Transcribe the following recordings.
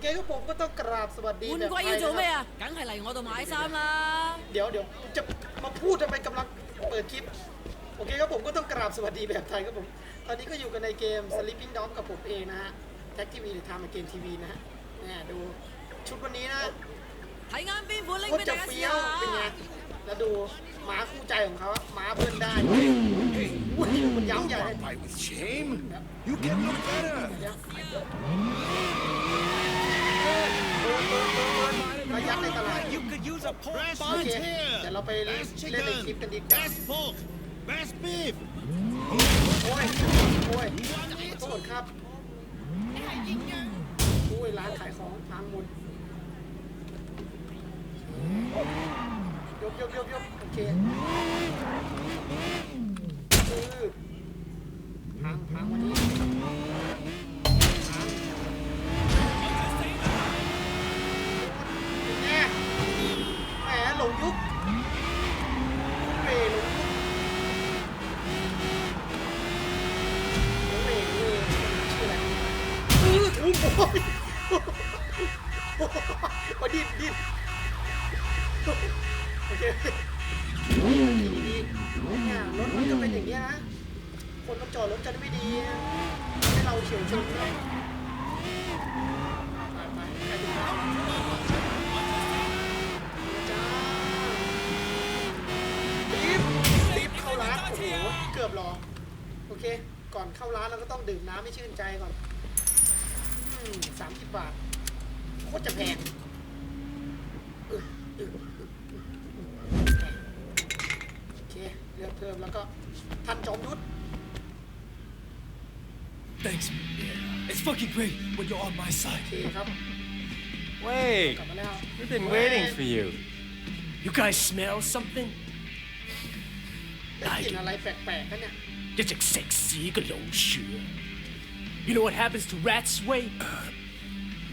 เคครับผมก็ต้องกราบสวัสดี 换 แบบ 季 ไท 要 ย 做 นะ 咩 ครับ 啊？梗系嚟我度买衫啦！ เดี๋ยวเดี๋ยวจะมาพูดทำไมกำลังเปิดคลิป โอเคครับผมก็ต้องกราบสวัสดีแบบไทยครับผม ตอนนี้ก็อยู่กันในเกม Sleeping Dog กับผมเองนะฮะแท็กทีวีหรือทำเกมทีวีนะฮะเนี่ยดูชุดวันนี้นะ 睇啱边款拎 โคต 俾 รจะ 大家试 เฟี้ยวเป็นไง 下。 แล้วดูหมาคู่ใจของเขาอะหมาเพื่อนได้อุ้ยมันย้ำใหญ่เลย Fight with shame? You can look better. เดี๋ยว มายัดในตลาด You could use a pork Best buns chicken. here. เดี๋ยวเราไปเล่น Best เล่นใน chicken. คลิปกันดีกว่า Best pork. Best beef. โอ้ยโอ้ยโทษครับโอ้ยร้านขายของพังหมดยกยกยกยกโอเคคือพังพังวันนี้ จอดรถจะได้ไม่ดีให้เราเฉียวชนนะไปไปจ้ารีบรีบเข้าร้านโอ้โหเกือบรอโอเค ก่อนเข้าร้านเราก็ต้องดื่มน้ำให้ชื่นใจก่อนสามสิบบาทโคตรจะแพงโอเคเลือกเพิ่มแล้วก็ท่านจอมยุทธ thanks. Yeah. It's fucking great when you're on my side. พี่ครับ Wait, out we've been waiting for you. You guys smell something? ได้ I กลิน do. อะไรแปลกๆนะเนี่ย You know what happens to rats, Wei? Uh,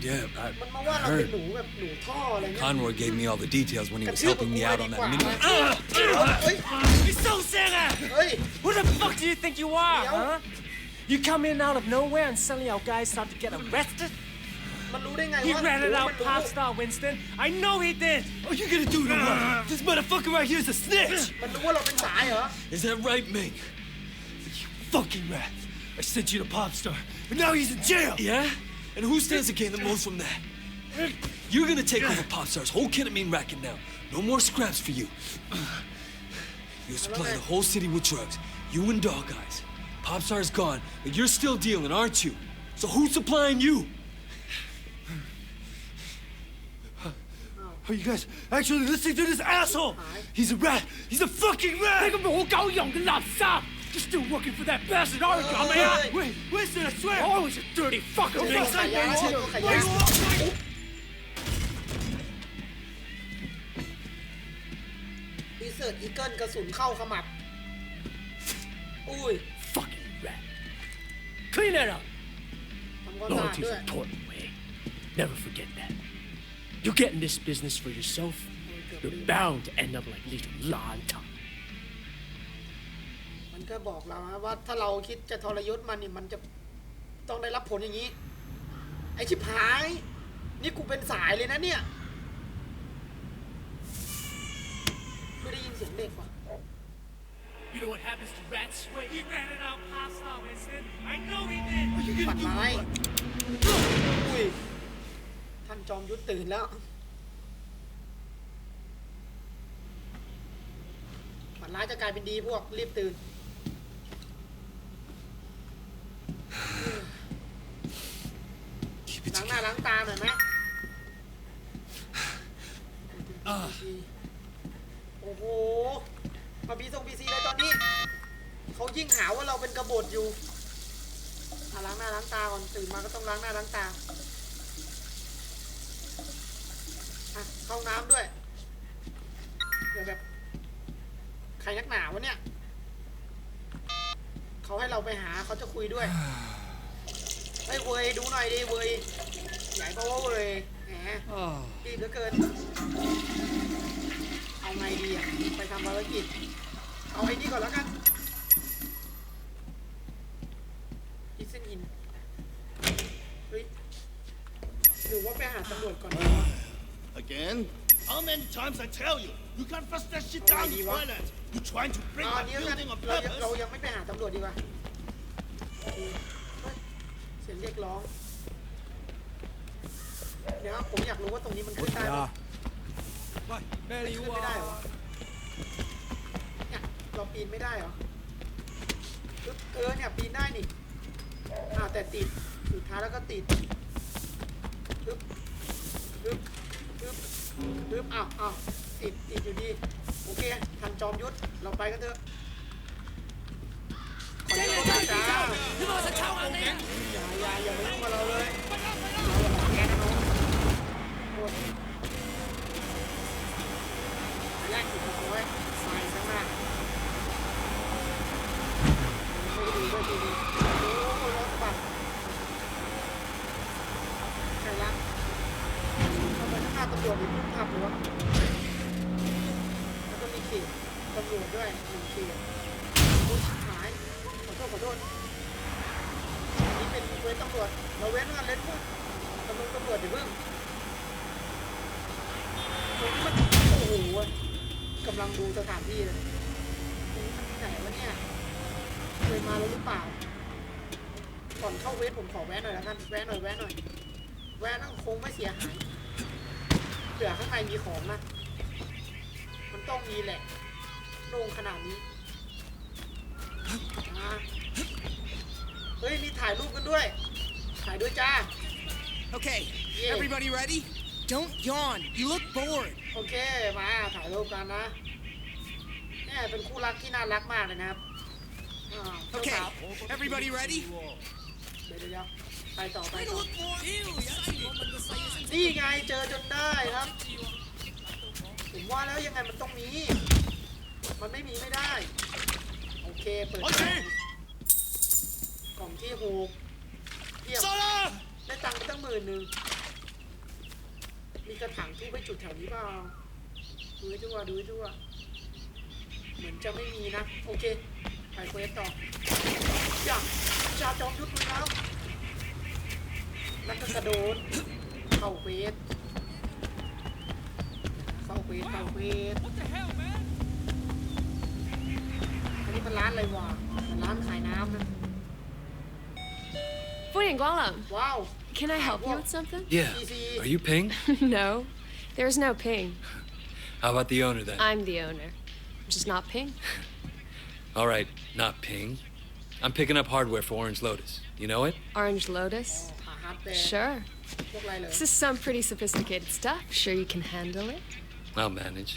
yeah, I heard. Conroy gave me all the details when he was helping me out on that mini. เฮ้ย ah! You're so sad! เฮ้ย Who the fuck do you think you are, huh? You come in out of nowhere and suddenly our guys start to get arrested? มันรู้ได้ไง He ว่า ratted มั out รู้ pop star Winston. I know he did. Oh, you gonna do it or what? This motherfucker right here is a snitch! มันรู้ว่าเราเป็นสายเหรอ Is that right, Ming? You fucking rat! I sent you to pop star, but now he's in jail! Yeah? And who stands to gain the most from that? You're gonna take over Popstar's whole ketamine racket now. No more scraps for you. You'll supply the whole city with drugs. You and Dog Eyes. Popstar's gone, but you're still dealing, aren't you? So who's supplying you? Are you guys actually listening to this asshole? He's a rat! He's a fucking rat! 你个冇狗用嘅垃圾! You're still working for that bastard, aren't you, man? Wait, listen, I swear! Oh, he's a dirty fucker! ตัวขายยาตัวขายยาดีเซอร์อีเกิลกระสุนเข้าขมับ อุ้ย Fucking rat! Clean that up! ทำความสะอาด Loyalty's ด้วย important, Wade. Never forget that. You get in this business for yourself, you're bound to end up like little Lon Top. มันก็บอกเรานะว่าถ้าเราคิดจะทรยศมันนี่มันจะต้องได้รับผลอย่างนี้ ไอชิบหาย นี่กูเป็นสายเลยนะเนี่ย ไม่ได้ยินเสียงเด็กว่ะ You know what happens to rats, Wade? He ratted out pop star Winston. I know he did. Are you ปัดไม้ อุ้ย ท่านจอมยุทธตื่นแล้ว ปัดร้ายจะกลายเป็นดีพวก รีบตื่น Keep it ล้างหน้า together. ล้างตาหน่อยไหมโอ้โห มาบีส่งบีซีเลยตอนนี้เขายิ่งหาว่าเราเป็นกบฏอยู่อะล้างหน้าล้างตาก่อนตื่นมาก็ต้องล้างหน้าล้างตาอะเข้าห้องน้ำด้วยเดี๋ยวแบบใครนักหนาวะเนี่ยเขาให้เราไปหาเขาจะคุยด้วยเฮ้ยเวยดูหน่อยดิเวยใหญ่เพราะว่าเวยแหมรีบเหลือเกินเอาไงดีอะไปทำภารกิจ เอาไอ้นี่ก่อนแล้วกันอิสเซนอินเฮ้ยหรือว่าไปหาตำรวจก่อน Again? How many times I tell you? You can't flush that shit down the Alrighty, what? toilet. You trying to break อ่า my นี้กัน building on เรายัง purpose? เรายังไม่ไปหาตำรวจดีกว่าโอเคเฮ้ยเสียงเรียกร้อง เดี๋ยวผมอยากรู้ว่าตรงนี้มันขึ้นได้ปะ喂，咩ขึ้นไม่ได้เหรอเนี่ย เราปีนไม่ได้เหรอเออเนี่ยปีนได้นี่อ่าแต่ติดสุดท้ายแล้วก็ติดปึ๊บปึ๊บปึ๊บปึ๊บอ้าวอ้าวติดติดอยู่ดีโอเคทันจอมยุทธเราไปกันเถอะ แล้วหรือเปล่า ก่อนเข้าเวทผมขอแวะหน่อยแล้วกันแวะหน่อยแวะหน่อย แวะนั่งคงไม่เสียหายเผื่อข้างในมีของนะ มันต้องมีแหละโล่งขนาดนี้มาเฮ้ยมีถ่ายรูปกันด้วย ถ่ายด้วยจ้า Okay, Yeah. everybody ready? Don't yawn. You look bored. โอเค มาถ่ายรูปกันนะเนี่ยเป็นคู่รักที่น่ารักมากเลยนะครับ อเจ้า Okay, สาว everybody ready? ไปต่อไปต่อ นี่ไงเจอจนได้ครับ ผมว่าแล้วยังไงมันต้องมี มันไม่มีไม่ได้ โอเค เปิดกล่องที่หกเทียบ Solo! ได้ตังค์ไปตั้งหมื่นหนึ่ง มีกระถางทูบไปจุดแถวนี้เปล่าดูให้ทั่วดูให้ทั่วเหมือนจะไม่มีนะ โอเค ไปเควสต่ออย่าชาจอมยุทธแล้วแล้วก็กระโดดเข้าเควสเข้าเควสเข้าเควสอันนี้เป็นร้านอะไรวะเป็นร้านขายน้ำนะ Morning, Gualam. Wow. Can I help you with something? Yeah. Are you Ping? no. There's no Ping. How about the owner then? I'm the owner. Just not Ping. All right, not Ping. I'm picking up hardware for Orange Lotus. You know it? Orange Lotus? หาฮาร์ดแวร์ Sure. พวกอะไรเลย This is some pretty sophisticated stuff. Sure you can handle it? I'll manage.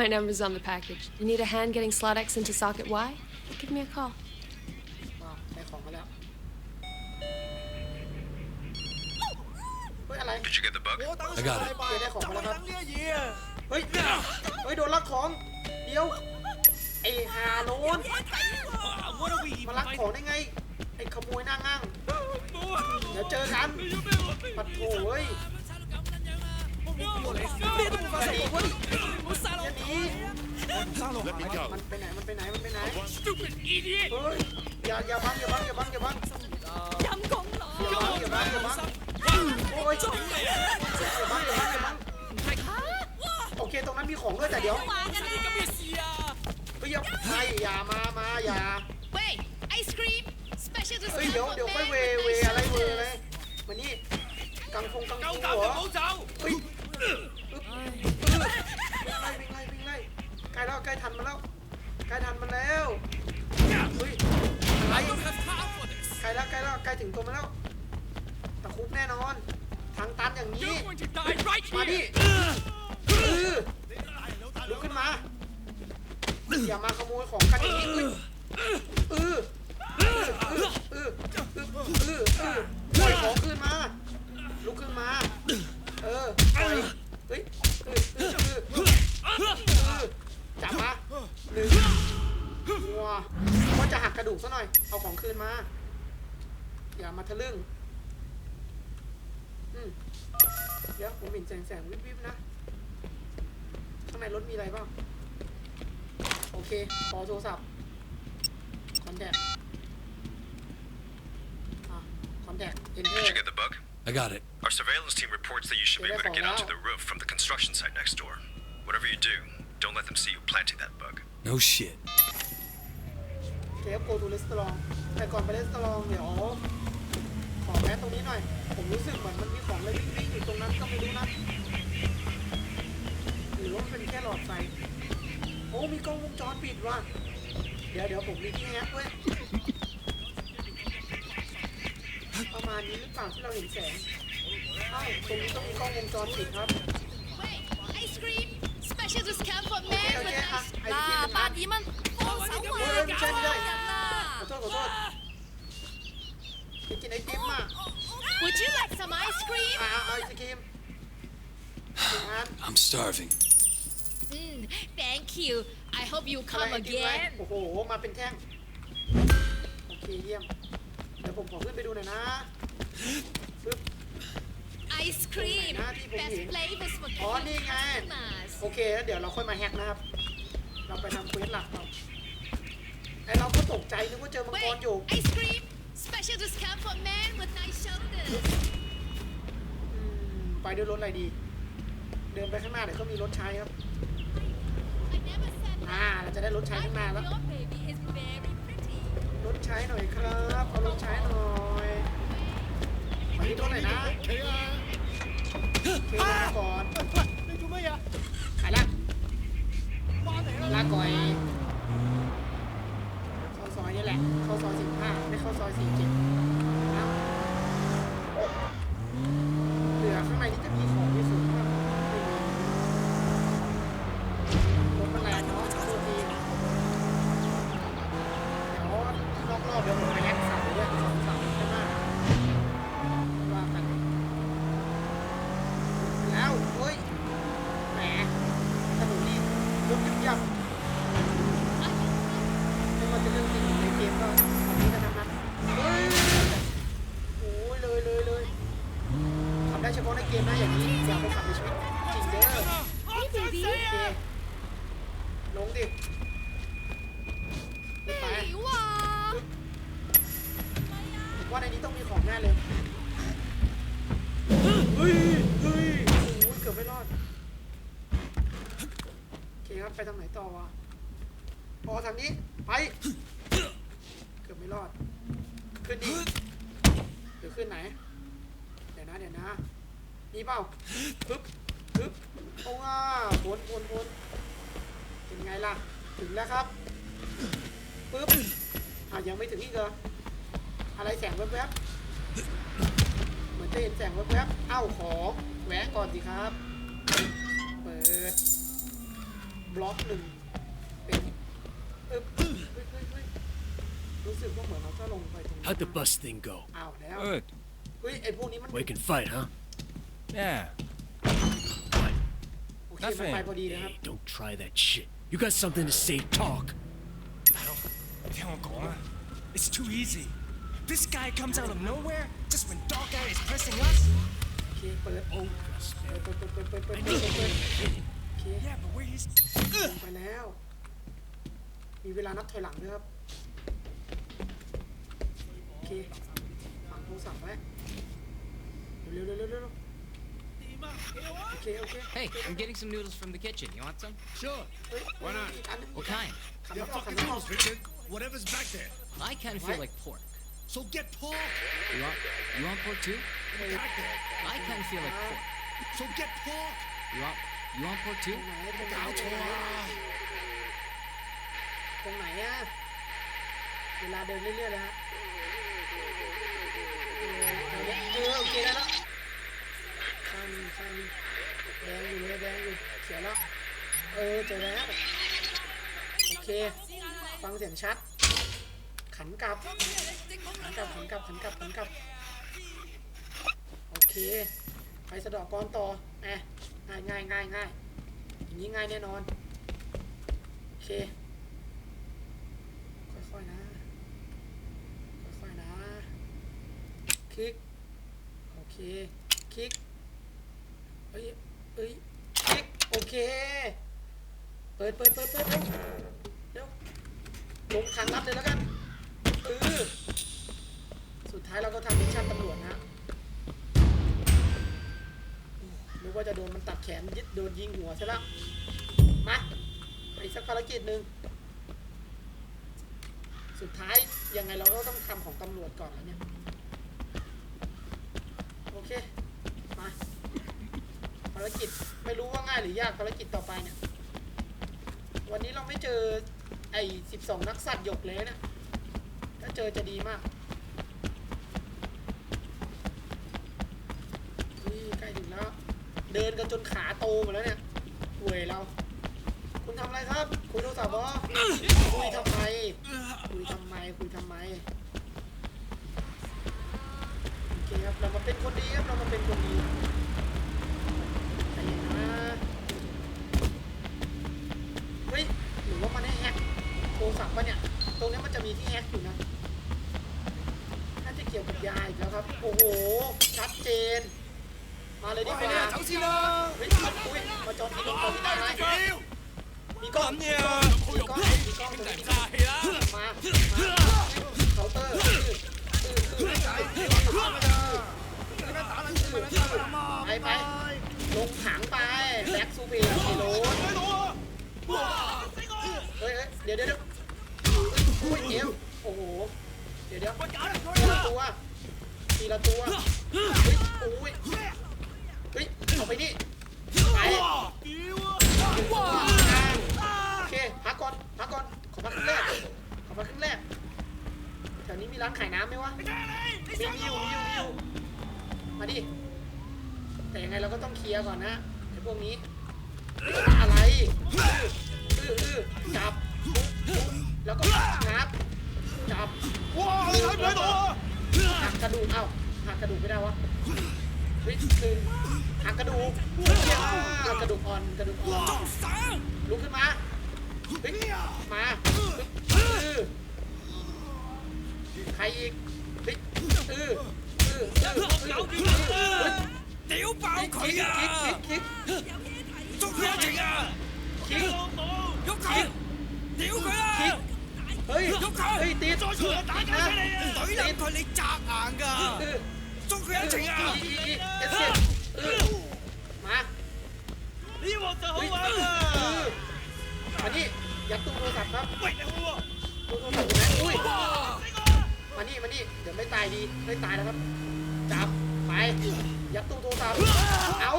My number's on the package. You need a hand getting slot X into socket Y? Give me a call. ว้าวได้ของมาแล้วเฮ้ยอะไร Did you get the bug? I got it. ไอ้ฮาโลนมาลักของได้ไง ไอ้ขโมยหน้างั่งเดี๋ยวเจอกันปัดโถ่เว้ยมันไปไหน มันไปไหน มันไปไหน เฮ้ย อย่าอย่าบังยาบังยาบังยาบังยังอองโอ้อย่อย่ยโอเค ตรงนั้นมีของด้วยแต่เดี๋ยว ย่าใช่อย่ามามาอย่า Wait, ice cream. Special เฮ้ย discount เดี๋ยวเดี๋ยวไม่เวเวอะไรเวเลยร shoulders. มานี่ กังฟงกังฟู Cao เหรอเฮ้ยวิ่งไล่วิ่งไล่วิ่งไล่ใกล้แล้วใกล้ทันมาแล้วใกล้ทันมาแล้วเฮ้ยไล่ I ใกล้แล้วใกล้แล้วใกล้ถึงตัวมาแล้วตะคุบแน่นอน ทางตันอย่างนี้มาดิ here ลุกขึ้นมา อย่ามาขโมยของกันอย่างนี้เออเออเออเออเออเออปล่อยของขึ้นมา ลุกขึ้นมา เออปล่อยเฮ้ยเออเออเออเออจับมาหนึ่งว้าว่าจะหักกระดูกซะหน่อย เอาของคืนมา อย่ามาทะลึ่งอืมเดี๋ยวผมเห็นแสงแสงวิบวิบนะ ข้างในรถมีอะไรบ้าง โอเค ขอโทรศัพท์ คอนแทคอ่ะ คอนแทค เอนเตอ Did you ร์ get the bug? I I got it. Our surveillance team reports that you should be able to get onto the roof from the construction site next door. Whatever you do, don't let them see you planting that bug. No shit. เคฟโกทูเลสตรองแต่ก่อนไปเลสตรองเดี๋ยวขอแวะตรงนี้หน่อย ผมรู้สึกเหมือนมันมีของอะไรวิ่งๆอยู่ตรงนั้นก็ไม่รู้นะหรือว่ามันเป็นแค่หลอดไฟ โอ้มีกล้องวงจรปิดว่ะ เดี๋ยวเดี๋ยวผมลิงก์ที่แอเว้ยประมาณนี้หรือเปล่าที่เราเห็นแสงใช่ตรงนี้ต้องมีกล้องวงจรปิดครับไอศครีม Special discount for men with ice. อ่าป้าดีมันโอ้สาวเก่ใขอโทษขอโทษไปกินไอติมอะ Would you like some ice cream? ไอศครีม I'm starving. Mm, thank you. I hope you อะไร come ไอติมอะไร again. โอ้โห มาเป็นแท่ง โอเค เยี่ยม เดี๋ยวผมขอขึ้นไปดูหน่อยนะปึ๊บ Ice cream. Wait, Nati, Best bumili. flavors for อ๋อ นี่ไง customers. โอเค แล้วเดี๋ยวเราค่อยมาแฮกนะครับ เราไปทำเควสหลักเราไอเราก็ตกใจนึกว่าเจอมังกร Wait, อยู่ ice cream. Special discount for men with nice shoulders. อืมไปด้วยรถอะไรดีเดินไปข้างหน้าเดี๋ยวก็มีรถใช้ครับอ่าเราจะได้รถใช้ I ข้างหน้าแล้วรถใช้หน่อยครับเอารถใช้หน่อยไปที่รถหน่อยนะเคลาก่อนขายละลาก่อยเข้าซอยนี่แหละเข้าซอยสิบห้าไม่เข้าซอยสี่เจ็ดับไม่ว่าจะเรื่องจริงหรือในเกมก็อันนี้กันทั้งนั้นเฮ้ยโอ้ยเลยเลยเลยขับได้เฉพาะในเกมนะอย่างนี้ชีวิตจริงเด้อ Hey, baby. โอเค ลงดิไปไป Hey, wow. ผมว่าในนี้ต้องมีของแน่เลย เฮ้ย เฮ้ย โอ้ยเกือบไม่รอด โอเคครับ ไปทางไหนต่อวะพอทางนี้ ไป เกือบไม่รอด ขึ้นดิเดี๋ยวขึ้นไหน เดี๋ยวนะ เดี๋ยวนะ นี่เปล่าปึ๊บปึ๊บ โอ้ว่าพ้นพ้นพ้นเป็นไงล่ะ ถึงแล้วครับปึ๊บอะยังไม่ถึงอีกเหรออะไรแสงแวบๆเหมือนจะเห็นแสงแวบๆเอ้าของแวะก่อนสิครับ เปิด บล็อกหนึ่งเป็นเออเฮ้ยเฮ้ยเฮ้ยรู้สึกว่าเหมือนเราจะลงไปตรงนี้ How'd the bus thing go? อ้าวแล้ว Good. เฮ้ยไอพวกนี้มัน We can fight, huh? Yeah. โอเคมันไปพอดีนะครับ Hey, don't try that shit. You got something to say, talk. 听我讲啊，It's too easy. This guy comes out of nowhere just when Dog Guy is pressing us. โอเค เปิดโอ้เปิดเปิดเปิดเปิดเปิดเปิดเปิดเปิดเปิดโอเค Yeah, but where he's ลงไปแล้ว มีเวลานับถอยหลังด้วยครับ โอเคฝังโทรศัพท์ไว้ เร็วเร็วเร็วเร็วเร็ว โอเค โอเค Hey, I'm getting some noodles from the kitchen. You want some? Sure. เฮ้ยอีกอันหนึง What kind? ขัน Your ไม่ออกขัน fucking ไม่ออก noodles, Richard. Whatever's back there. I kind of feel What? like pork. So get pork. You want? You want pork too? Back there. I kind of feel like pork. So get pork. You want? You want pork too? ไหนตรงไหนตรงไหนตรงไหนอะเวลาเดินเรื่อยๆเลยฮะเออเออโอเคได้แล้ว ียแล้ว เออเจอแล้ว โอเค ฟังเสียงชัด ขันกลับ ขันกลับ ขันกลับ ขันกลับ ขันกลับ โอเค ไปสะดอกกรต่อแหมง่ายง่ายง่ายง่ายอย่างนี้ง่ายแน่นอน โอเค ค่อยๆนะ ค่อยๆนะ คลิก โอเค คลิก เอ้ย เอ้ย โอเค เปิดเปิดเปิดเปิดเร็วเร็วลงทางลัดเลยแล้วกันเออสุดท้ายเราก็ทำมิชชั่นตำรวจนะว่าจะโดนมันตัดแขนยึดโดนยิงหัวใช่แล้วมาไปอีกสักภารกิจหนึ่งสุดท้ายยังไงเราก็ต้องทำของตำรวจก่อนแล้วเนี่ย โอเค มาภารกิจ ไม่รู้ว่าง่ายหรือยากภารกิจต่อไปเนี่ย วันนี้เราไม่เจอไอ้สิบสองนักสัตว์หยกเลยนะ ถ้าเจอจะดีมาก นี่ใกล้ถึงแล้ว เดินกันจนขาโตหมดแล้วเนี่ยป่วยเรา คุณทำอะไรครับ คุยโทรศัพท์เหรอคุยทำไม คุยทำไม คุยทำไมโอเคครับ เรามาเป็นคนดีครับ เรามาเป็นคนดี เดี๋ยวเดี๋ยวเดี๋ยวอุ้ยเอวโอ้โห เดี๋ยวเดี๋ยวทีละตัวทีละตัวเฮ้ยโอ้ยเฮ้ยเอาไปนี่ไปโอเคพักก่อนพักก่อนขอพักครึ่งแรกขอพักครึ่งแรกแถวนี้มีร้านขายน้ำไหมวะมีมีอยู่มีอยู่มีอยู่มาดิแต่ยังไงเราก็ต้องเคลียร์ก่อนนะไอ้พวกนี้อะไรอื้ออื้ออื้อจับ แล้วก็งับจับว้าวเลยเลตัวหักกระดูกเอ้าหักกระดูกไม่ได้วะวิสหนึ่งหักกระดูกหัากระดูกอ่อนกระดูกอ่อนลุกขึ้นมาวิมาใครอีกวิเออเออเออเออเดี๋ยวเปล่าคอยกันคิกคิกคิกทุกคนจริงอะคิกยกขาเดี๋ยวกัน เฮ้ย เฮ้ยตีด 再出嚟打交出嚟啊！怼冧佢，你砸硬 เอ 㗎！ อ 捉佢一程啊！ อีอีอีเอสเคเออมา 呢镬就好 เฮ้ย 玩 เอ 啦！ อมานี่ยัดตู้โทรศัพท์ครับ 喂，你好喎！ ตู้โทรศัพท์อยู่ไหนอุ้ย มานี่ มานี่ เดี๋ยวไม่ตายดี ไม่ตายแล้วครับ จับ ไป ยัดตู้โทรศัพท์ เอา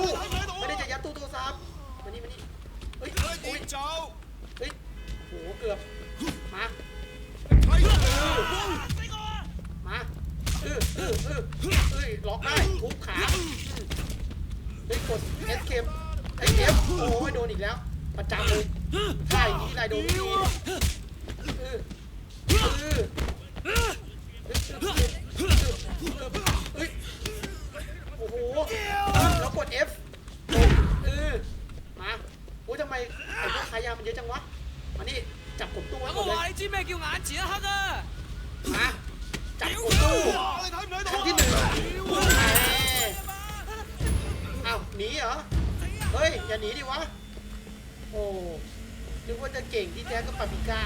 ไม่ได้จะยัดตู้โทรศัพท์ มานี่ มานี่ เฮ้ยอุ้ยเฮ้ย โห เกือบ มา มาเออเออเออเอ้ยล็อกได้ทุบขาอืมเฮ้ยกด escape ไอ้เอฟโอ้ยโดนอีกแล้ว ประจำเลยท่าอย่างนี้ไรโดนดีเออเออโอ้โหแล้วกด F เออมาโอ้ทำไมไอ้พวกขายยามันเยอะจังวะ มานี่ จับกบตู้ไว้ก่อนเลยมาจับกบตู้ขั้นที่หนึ่งเอ้าหนีเหรอ เฮ้ย อย่าหนีดิวะ โอ้นึกว่าจะเก่งที่แท้ก็ปาปิก้า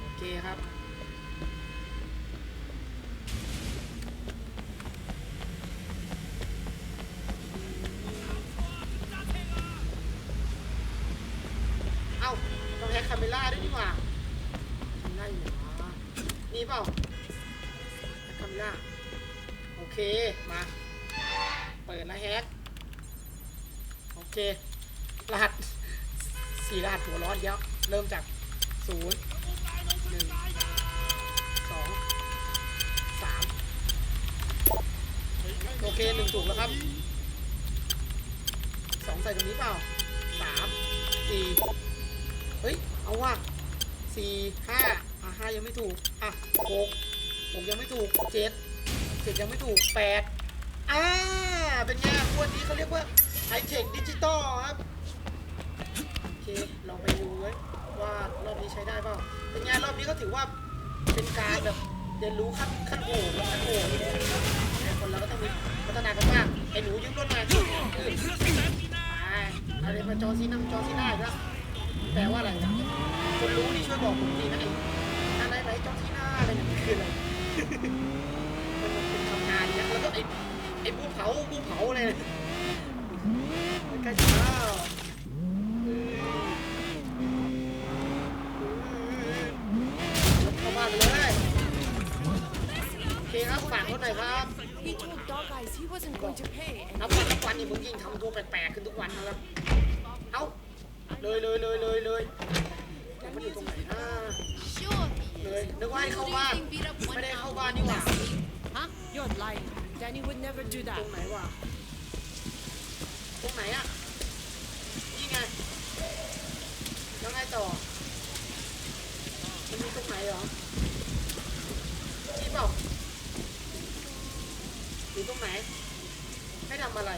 โอเคครับ ศูนย์หนึ่งสองสามโอเคหนึ่งถูกแล้วครับสองใส่ตรงนี้เปล่าสามสี่เฮ้ย เอาว่ะสี่ห้าอะห้ายังไม่ถูก อะหกหกยังไม่ถูกเจ็ดเจ็ดยังไม่ถูกแปดอ่า เป็นไงวันนี้เขาเรียกว่าไฮเทคดิจิตอลครับ โอเค ลองไปดูไว้ ว่ารอบนี้ใช้ได้เปล่าเป็นไงรอบนี้ก็ถือว่าเป็นการแบบเรียนรู้ขั้นขั้นโหดขั้นโหดแต่คนเราก็ต้องมีพัฒนากันมากไอ้หนูยืมรถมาอือไปอะไรมาจอซีนัมจอซีน่าอีกแล้วแปลว่าอะไรนะคนรู้นี่ช่วยบอกผมทีนะไอ้อะไรไหนจอซีน่าอะไรนี่คืออะไรมันเป็นคำนานเนี่ยแล้วก็ไอพูเผาเลยใกล้จะแล้ว หน่อยครับ He told Dog Eyes he wasn't going to pay. นับวันทุกวันนี่มึงยิ่งทำตัวแปลกๆขึ้นทุกวันนะครับ เอ้า เลยเลยเลยเลยเลยมันอยู่ตรงไหนนะ Sure. เลยนึกว่าให้เข้าบ้านไม่ได้เข้าบ้านนี่หว่า Huh? You're lying. Danny would never do ต that. รงไหนวะตรงไหนอะนี่ไง แล้วไงต่อ มันมีตรงไหนเหรอ นี่เปล่าหรือตรงไหน ให้ทำ อะไร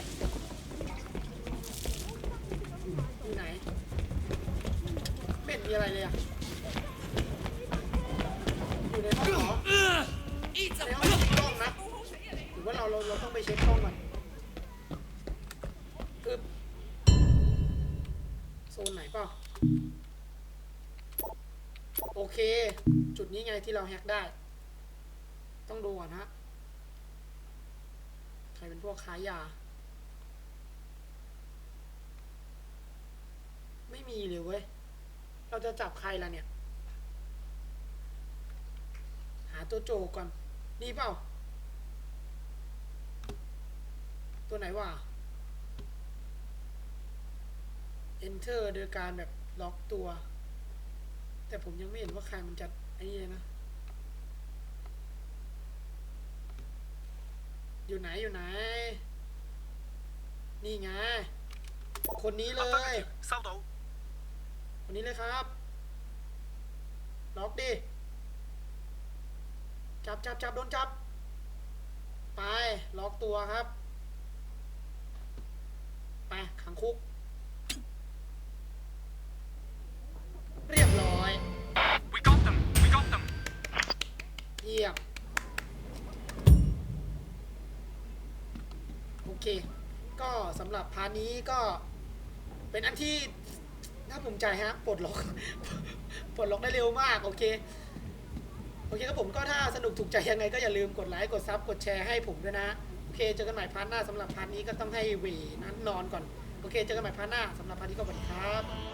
อยู่ไหนเห็นมีอะไรเลยอะอยู่ในห้องเหรอในห้องมีกล้องนะหรือว่าเราเราเราต้องไปเช็คกล้องก่อนคือโซนไหนเปล่าโอเค จุดนี้ไงที่เราแฮกได้ ต้องดูก่อนฮะ ใครเป็นพวกค้ายา ไม่มีเลยเว้ย เราจะจับใครล่ะเนี่ย หาตัวโจก่อน นี่เปล่า ตัวไหนวะ enter โดยการแบบล็อกตัว แต่ผมยังไม่เห็นว่าใครมันจะไอ้นี่เลยนะ อยู่ไหนอยู่ไหน นี่ไง คนนี้เลย收到。 คนนี้เลยครับ ล็อกดิ จับจับจับโดนจับ ไป ล็อกตัวครับ ไป ขังคุก เรียบร้อย We got them. We got them. เยี่ยม โอเค ก็สำหรับพาร์ทนี้ก็เป็นอันที่ น่าภูมิใจฮะปลดล็อกปลดล็อกได้เร็วมากโอเคโอเคครับผมก็ถ้าสนุกถูกใจยังไงก็อย่าลืมกดไลค์กดซับกดแชร์ให้ผมด้วยนะโอเคเจอกันใหม่พาร์ทหน้าสำหรับพาร์ทนี้ก็ต้องให้เวนั้นนอนก่อนโอเคเจอกันใหม่พาร์ทหน้าสำหรับพาร์ทนี้ก็สวัสดีครับ